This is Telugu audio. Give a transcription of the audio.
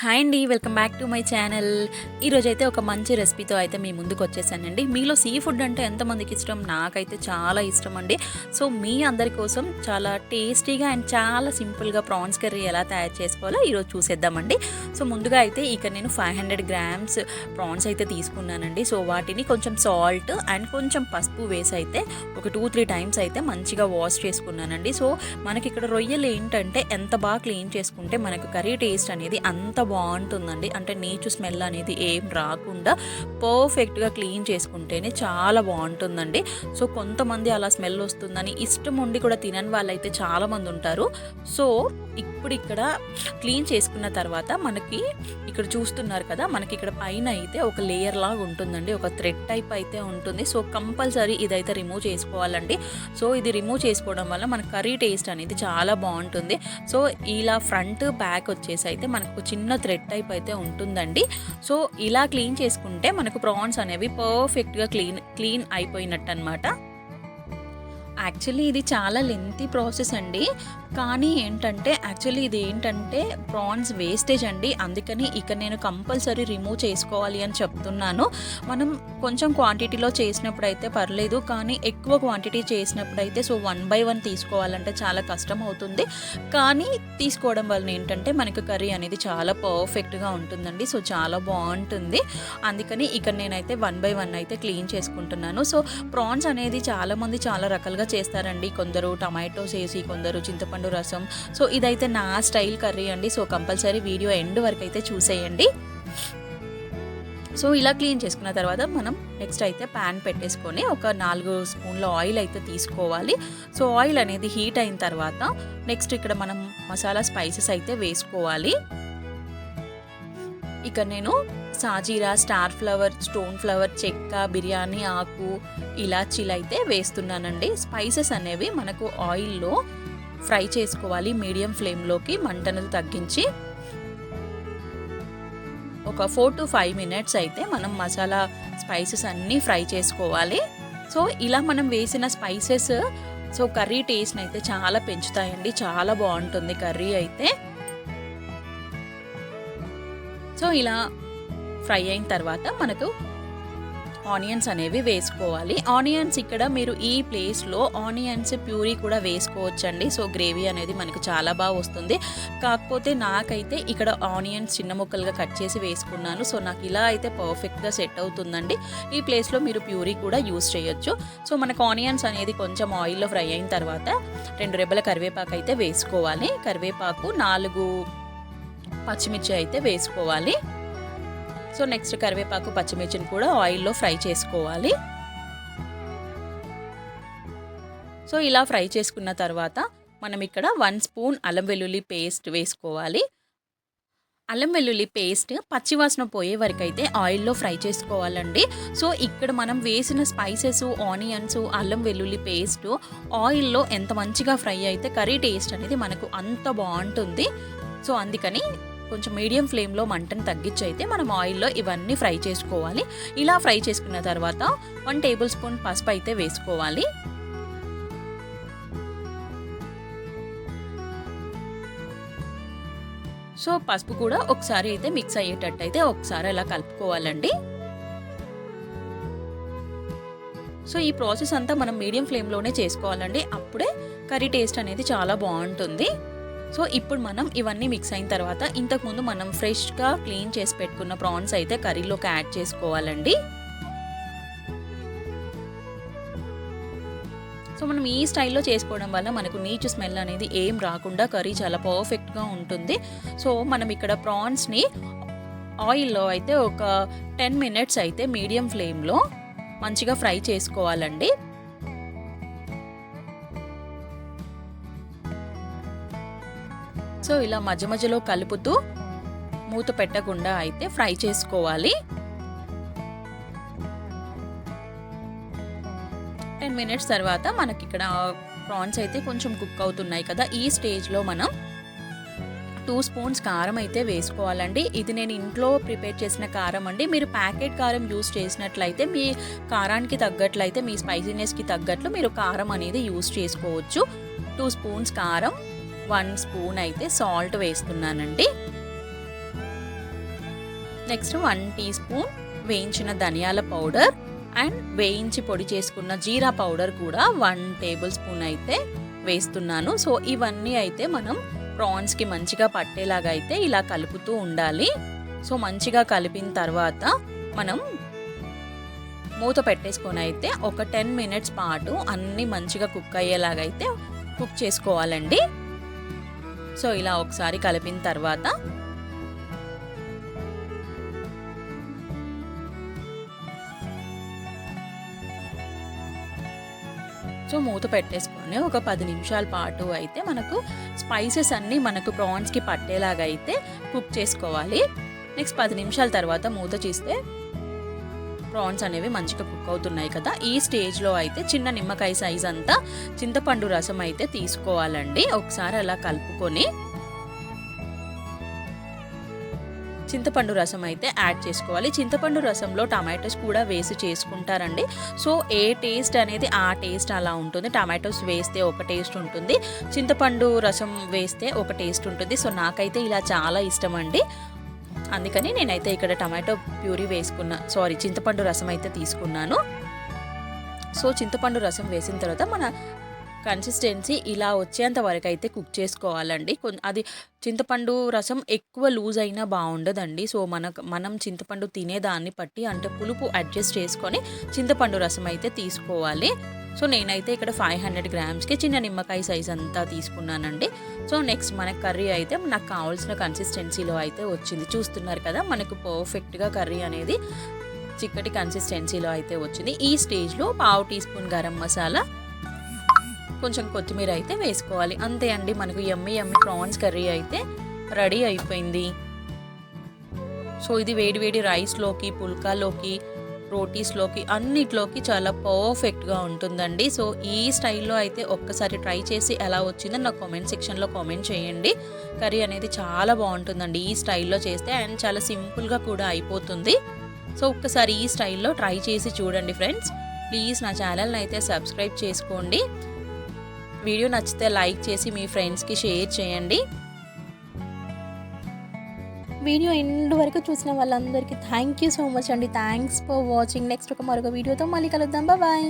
హాయ్ అండి welcome back to my channel. ఈరోజైతే ఒక మంచి రెసిపీతో అయితే మీ ముందుకు వచ్చేసానండి. మీలో సీ ఫుడ్ అంటే ఎంతమందికి ఇష్టం? నాకైతే చాలా ఇష్టం అండి. సో మీ అందరి కోసం చాలా టేస్టీగా అండ్ చాలా సింపుల్గా ప్రాన్స్ కర్రీ ఎలా తయారు చేసుకోవాలో ఈరోజు చూసేద్దామండి. సో ముందుగా అయితే ఇక్కడ నేను ఫైవ్ హండ్రెడ్ గ్రామ్స్ ప్రాన్స్ అయితే తీసుకున్నానండి. సో వాటిని కొంచెం సాల్ట్ అండ్ కొంచెం పసుపు వేసి అయితే ఒక టూ త్రీ టైమ్స్ అయితే మంచిగా వాష్ చేసుకున్నానండి. సో మనకి ఇక్కడ రొయ్యలు ఏంటంటే ఎంత బాగా క్లీన్ చేసుకుంటే మనకు కర్రీ టేస్ట్ అనేది అంత బాగుంటుందండి. అంటే నీచు స్మెల్ అనేది ఏం రాకుండా పర్ఫెక్ట్గా క్లీన్ చేసుకుంటేనే చాలా బాగుంటుందండి. సో కొంతమంది అలా స్మెల్ వస్తుందని ఇష్టం ఉండి కూడా తినని వాళ్ళైతే చాలామంది ఉంటారు. సో ఇప్పుడు ఇక్కడ క్లీన్ చేసుకున్న తర్వాత మనకి ఇక్కడ చూస్తున్నారు కదా మనకి ఇక్కడ పైన అయితే ఒక లేయర్ లాగా ఉంటుందండి. ఒక థ్రెడ్ టైప్ అయితే ఉంటుంది. సో కంపల్సరీ ఇదైతే రిమూవ్ చేసుకోవాలండి. సో ఇది రిమూవ్ చేసుకోవడం వల్ల మన కర్రీ టేస్ట్ అనేది చాలా బాగుంటుంది. సో ఇలా ఫ్రంట్ బ్యాక్ వచ్చేసి అయితే మనకు చిన్న థ్రెడ్ టైప్ అయితే ఉంటుందండి. సో ఇలా క్లీన్ చేసుకుంటే మనకు ప్రాన్స్ అనేవి పర్ఫెక్ట్గా క్లీన్ క్లీన్ అయిపోయినట్టు అనమాట యాక్చువల్లీ ఇది చాలా లెంతీ ప్రాసెస్ అండి. కానీ ఏంటంటే యాక్చువల్లీ ఇది ఏంటంటే ప్రాన్స్ వేస్టేజ్ అండి. అందుకని ఇక నేను కంపల్సరీ రిమూవ్ చేసుకోవాలి అని చెప్తున్నాను. మనం కొంచెం క్వాంటిటీలో చేసినప్పుడు అయితే పర్లేదు కానీ ఎక్కువ క్వాంటిటీ చేసినప్పుడు అయితే సో వన్ బై వన్ తీసుకోవాలంటే చాలా కష్టం అవుతుంది. కానీ తీసుకోవడం వలన ఏంటంటే మనకు కర్రీ అనేది చాలా పర్ఫెక్ట్గా ఉంటుందండి. సో చాలా బాగుంటుంది. అందుకని ఇక నేనైతే వన్ బై వన్ అయితే క్లీన్ చేసుకుంటున్నాను. సో ప్రాన్స్ అనేది చాలామంది చాలా రకాలుగా చేస్తారండి. కొందరు టమాటోస్ వేసి కొందరు చింతపండు రసం. సో ఇదైతే నా స్టైల్ కర్రీ అండి. సో కంపల్సరీ వీడియో ఎండ్ వరకు అయితే చూసేయండి. సో ఇలా క్లీన్ చేసుకున్న తర్వాత మనం నెక్స్ట్ అయితే ప్యాన్ పెట్టేసుకొని ఒక నాలుగు స్పూన్ల ఆయిల్ అయితే తీసుకోవాలి. సో ఆయిల్ అనేది హీట్ అయిన తర్వాత నెక్స్ట్ ఇక్కడ మనం మసాలా స్పైసెస్ అయితే వేసుకోవాలి. ఇక నేను సాజీరా స్టార్ ఫ్లవర్ స్టోన్ ఫ్లవర్ చెక్క బిర్యానీ ఆకు ఇలాచీలు అయితే వేస్తున్నానండి. స్పైసెస్ అనేవి మనకు ఆయిల్లో ఫ్రై చేసుకోవాలి. మీడియం ఫ్లేమ్లోకి మంటను తగ్గించి ఒక ఫోర్ టు ఫైవ్ మినిట్స్ అయితే మనం మసాలా స్పైసెస్ అన్నీ ఫ్రై చేసుకోవాలి. సో ఇలా మనం వేసిన స్పైసెస్ సో కర్రీ టేస్ట్ని అయితే చాలా పెంచుతాయండి. చాలా బాగుంటుంది కర్రీ అయితే. సో ఇలా ఫ్రై అయిన తర్వాత మనకు ఆనియన్స్ అనేవి వేసుకోవాలి. ఆనియన్స్ ఇక్కడ మీరు ఈ ప్లేస్లో ఆనియన్స్ ప్యూరీ కూడా వేసుకోవచ్చండి. సో గ్రేవీ అనేది మనకు చాలా బాగా వస్తుంది. కాకపోతే నాకైతే ఇక్కడ ఆనియన్స్ చిన్న ముక్కలుగా కట్ చేసి వేసుకున్నాను. సో నాకు ఇలా అయితే పర్ఫెక్ట్గా సెట్ అవుతుందండి. ఈ ప్లేస్లో మీరు ప్యూరీ కూడా యూస్ చేయొచ్చు. సో మనకు ఆనియన్స్ అనేది కొంచెం ఆయిల్లో ఫ్రై అయిన తర్వాత రెండు రెబ్బల కరివేపాకు అయితే వేసుకోవాలి. కరివేపాకు నాలుగు పచ్చిమిర్చి అయితే వేసుకోవాలి. సో నెక్స్ట్ కరివేపాకు పచ్చిమిర్చిని కూడా ఆయిల్లో ఫ్రై చేసుకోవాలి. సో ఇలా ఫ్రై చేసుకున్న తర్వాత మనం ఇక్కడ వన్ స్పూన్ అల్లం వెల్లుల్లి పేస్ట్ వేసుకోవాలి. అల్లం వెల్లుల్లి పేస్ట్ పచ్చివాసన పోయే వరకు అయితే ఆయిల్లో ఫ్రై చేసుకోవాలండి. సో ఇక్కడ మనం వేసిన స్పైసెస్ ఆనియన్స్ అల్లం వెల్లుల్లి పేస్ట్ ఆయిల్లో ఎంత మంచిగా ఫ్రై అయితే కర్రీ టేస్ట్ అనేది మనకు అంత బాగుంటుంది. సో అందుకని కొంచెం మీడియం ఫ్లేమ్లో మంటను తగ్గించి అయితే మనం ఆయిల్లో ఇవన్నీ ఫ్రై చేసుకోవాలి. ఇలా ఫ్రై చేసుకున్న తర్వాత వన్ టేబుల్ స్పూన్ పసుపు అయితే వేసుకోవాలి. సో పసుపు కూడా ఒకసారి అయితే మిక్స్ అయ్యేటట్టు అయితే ఒకసారి అలా కలుపుకోవాలండి. సో ఈ ప్రాసెస్ అంతా మనం మీడియం ఫ్లేమ్లోనే చేసుకోవాలండి. అప్పుడే కర్రీ టేస్ట్ అనేది చాలా బాగుంటుంది. సో ఇప్పుడు మనం ఇవన్నీ మిక్స్ అయిన తర్వాత ఇంతకుముందు మనం ఫ్రెష్గా క్లీన్ చేసి పెట్టుకున్న ప్రాన్స్ అయితే కర్రీలోకి యాడ్ చేసుకోవాలండి. సో మనం ఈ స్టైల్లో చేసుకోవడం వల్ల మనకు నీచు స్మెల్ అనేది ఏం రాకుండా కర్రీ చాలా పర్ఫెక్ట్గా ఉంటుంది. సో మనం ఇక్కడ ప్రాన్స్ని ఆయిల్లో అయితే ఒక టెన్ మినిట్స్ అయితే మీడియం ఫ్లేమ్లో మంచిగా ఫ్రై చేసుకోవాలండి. సో ఇలా మధ్య మధ్యలో కలుపుతూ మూత పెట్టకుండా అయితే ఫ్రై చేసుకోవాలి. టెన్ మినిట్స్ తర్వాత మనకి ఇక్కడ ప్రాన్స్ అయితే కొంచెం కుక్ అవుతున్నాయి కదా. ఈ స్టేజ్లో మనం టూ స్పూన్స్ కారం అయితే వేసుకోవాలండి. ఇది నేను ఇంట్లో ప్రిపేర్ చేసిన కారం అండి. మీరు ప్యాకెట్ కారం యూస్ చేసినట్లయితే మీ కారానికి తగ్గట్లయితే మీ స్పైసీనెస్కి తగ్గట్లు మీరు కారం అనేది యూస్ చేసుకోవచ్చు. టూ స్పూన్స్ కారం వన్ స్పూన్ అయితే సాల్ట్ వేస్తున్నానండి. నెక్స్ట్ వన్ టీ స్పూన్ వేయించిన ధనియాల పౌడర్ అండ్ వేయించి పొడి చేసుకున్న జీరా పౌడర్ కూడా వన్ టేబుల్ స్పూన్ అయితే వేస్తున్నాను. సో ఇవన్నీ అయితే మనం ప్రాన్స్కి మంచిగా పట్టేలాగా అయితే ఇలా కలుపుతూ ఉండాలి. సో మంచిగా కలిపిన తర్వాత మనం మూత పెట్టేసుకొని అయితే ఒక టెన్ మినిట్స్ పాటు అన్నీ మంచిగా కుక్ అయ్యేలాగా అయితే కుక్ చేసుకోవాలండి. సో ఇలా ఒకసారి కలిపిన తర్వాత సో మూత పెట్టేసుకొని ఒక పది నిమిషాల పాటు అయితే మనకు స్పైసెస్ అన్నీ మనకు ప్రాన్స్కి పట్టేలాగా అయితే కుక్ చేసుకోవాలి. నెక్స్ట్ పది నిమిషాల తర్వాత మూత చేస్తే ప్రాన్స్ అనేవి మంచిగా కుక్ అవుతున్నాయి కదా. ఈ స్టేజ్లో అయితే చిన్న నిమ్మకాయ సైజ్ అంతా చింతపండు రసం అయితే తీసుకోవాలండి. ఒకసారి అలా కలుపుకొని చింతపండు రసం అయితే యాడ్ చేసుకోవాలి. చింతపండు రసంలో టమాటోస్ కూడా వేసి చేసుకుంటారండి. సో ఏ టేస్ట్ అనేది ఆ టేస్ట్ అలా ఉంటుంది. టమాటోస్ వేస్తే ఒక టేస్ట్ ఉంటుంది. చింతపండు రసం వేస్తే ఒక టేస్ట్ ఉంటుంది. సో నాకైతే ఇలా చాలా ఇష్టం అండి. అందుకని నేనైతే ఇక్కడ టమాటో ప్యూరీ వేసుకున్న. సారీ చింతపండు రసం అయితే తీసుకున్నాను. సో చింతపండు రసం వేసిన తర్వాత మన కన్సిస్టెన్సీ ఇలా వచ్చేంత వరకు అయితే కుక్ చేసుకోవాలండి. అది చింతపండు రసం ఎక్కువ లూజ్ అయినా బాగుండదండి. సో మనకు మనం చింతపండు తినేదాన్ని బట్టి అంటే పులుపు అడ్జస్ట్ చేసుకొని చింతపండు రసం అయితే తీసుకోవాలి. సో నేనైతే ఇక్కడ ఫైవ్ హండ్రెడ్ గ్రామ్స్కి చిన్న నిమ్మకాయ సైజ్ అంతా తీసుకున్నానండి. సో నెక్స్ట్ మనకు కర్రీ అయితే నాకు కావాల్సిన కన్సిస్టెన్సీలో అయితే వచ్చింది. చూస్తున్నారు కదా మనకు పర్ఫెక్ట్గా కర్రీ అనేది చిక్కటి కన్సిస్టెన్సీలో అయితే వచ్చింది. ఈ స్టేజ్లో పావు టీ స్పూన్ గరం మసాలా కొంచెం కొత్తిమీర అయితే వేసుకోవాలి. అంతే అండి మనకు ఎమ్మి ఎమ్మి ప్రాన్స్ కర్రీ అయితే రెడీ అయిపోయింది. సో ఇది వేడి వేడి రైస్లోకి పుల్కాలోకి రోటీస్లోకి అన్నిట్లోకి చాలా పర్ఫెక్ట్గా ఉంటుందండి. సో ఈ స్టైల్లో అయితే ఒక్కసారి ట్రై చేసి ఎలా వచ్చిందో నాకు కామెంట్ సెక్షన్లో కామెంట్ చేయండి. కర్రీ అనేది చాలా బాగుంటుందండి ఈ స్టైల్లో చేస్తే అండ్ చాలా సింపుల్గా కూడా అయిపోతుంది. సో ఒక్కసారి ఈ స్టైల్లో ట్రై చేసి చూడండి ఫ్రెండ్స్. ప్లీజ్ నా ఛానల్ని అయితే సబ్స్క్రైబ్ చేసుకోండి. వీడియో నచ్చితే లైక్ చేసి మీ ఫ్రెండ్స్కి షేర్ చేయండి. వీడియో ఎండ్ వరకు చూసిన వాళ్ళందరికీ థ్యాంక్ యూ సో మచ్ అండి. థ్యాంక్స్ ఫర్ వాచింగ్ నెక్స్ట్ ఒక మరొక వీడియోతో మళ్ళీ కలుద్దాం. బాయ్